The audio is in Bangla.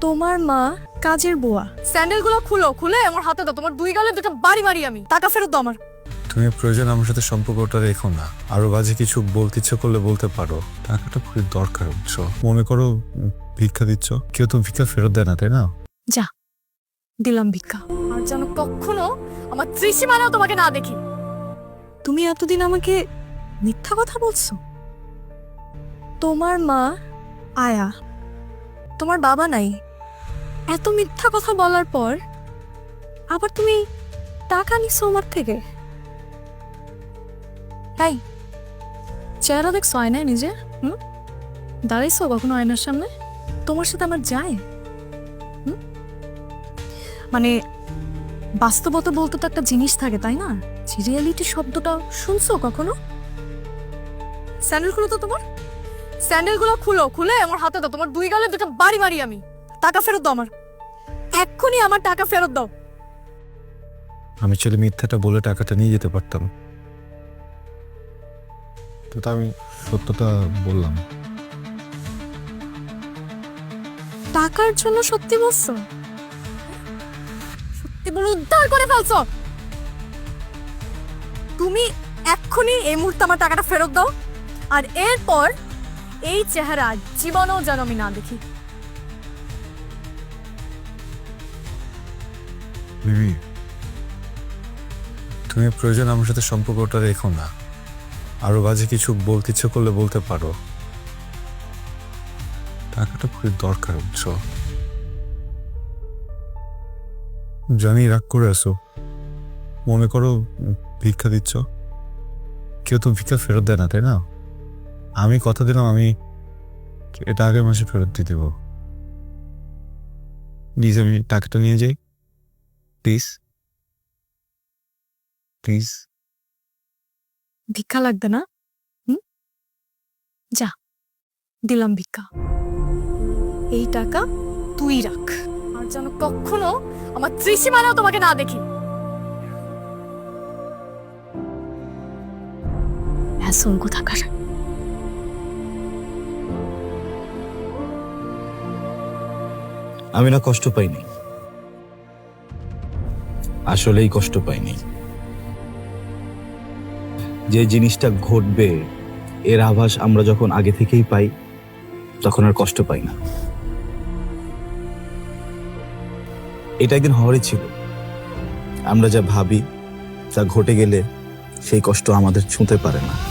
তোমার মা কাজের বুয়া। স্যান্ডেলগুলো খুলো খুলে আমার হাতে দাও। তোমার দুই গালে দুটো বাড়ি মারি আমি। টাকা ফেরত দাও আমার। তুমি প্রয়োজন আমার সাথে সম্পর্কটা রেখো না। আরও বাজে কিছু বলতে ইচ্ছে করলে বলতে পারো। টাকাটা খুবই দরকার বুঝছ? মনে করো ভিক্ষা দিচ্ছ। কেউ তো ভিক্ষা ফেরত দেয় না তাই না? যা দিলাম ভিক্ষা। আর যেন কখনো আমার ত্রিসীমানাও তোমাকে না দেখি। তুমি এতদিন আমাকে মিথ্যা কথা বলছো? তোমার মা আয়া। তোমার বাবা নাই। এত মিথ্যা কথা বলার পর আবার তুমি টাকা নিছো আমার থেকে? তাই চেহারা দেখছ আয়নায় নিজে? হুম? দাঁড়াইছো কখনো আয়নার সামনে? তোমার সাথে আমার যায়? মানে বাস্তবতা বলতে তো একটা জিনিস থাকে, তাই না? রিয়েলিটি শব্দটা শুনছো কখনো? স্যান্ডেলগুলো তো তোমার? স্যান্ডেলগুলো খুলো, খুলে আমার হাতে দাও, তোমার দুই গালে দুটো বাড়ি মারি আমি। টাকা ফেরত দাও আমার। এক্ষুনি আমার টাকা ফেরত দাও। আমি চলে মিথ্যাটা বলে টাকাটা নিয়ে যেতে পারতাম। তো আমি সত্যটা বললাম। টাকার জন্য সত্যি বলছো? সত্যি বলে উদ্ধার করে ফেলছো? তুমি এক্ষুনি এই মুহূর্তে আমার টাকাটা ফেরত দাও আর এরপর এই চেহারা জীবনেও যেন আমি না দেখি। মিমি, তুমি প্রয়োজন আমার সাথে সম্পর্কটা রেখো না। আরও বাজে কিছু বলতে ইচ্ছে করলে বলতে পারো। টাকাটা খুবই দরকার, বুঝছ? জানি রাগ করে আসো মনে করো ভিক্ষা দিচ্ছ। কেউ তো ভিক্ষা ফেরত দেয় না, তাই না? আমি কথা দিলাম, আমি এটা আগের মাসে ফেরত দিয়ে দেবো। প্লিজ আমি টাকাটা নিয়ে যাই। প্লিজ? প্লিজ? ভিক্ষা লাগবে না? হুম? যা দিলাম ভিক্ষা। এই টাকা তুই রাখ। আর যেন কখনো আমার ত্রিসীমানাও তোমাকে না দেখি। হ্যাঁ কোথাকার আমি না কষ্ট পাইনি। আসলেই কষ্ট পাইনি। যে জিনিসটা ঘটবে, এর আভাস আমরা যখন আগে থেকেই পাই, তখন আর কষ্ট পাই না। এটা একদিন হওয়ারই ছিল। আমরা যা ভাবি, তা ঘটে গেলে সেই কষ্ট আমাদের ছুঁতে পারে না।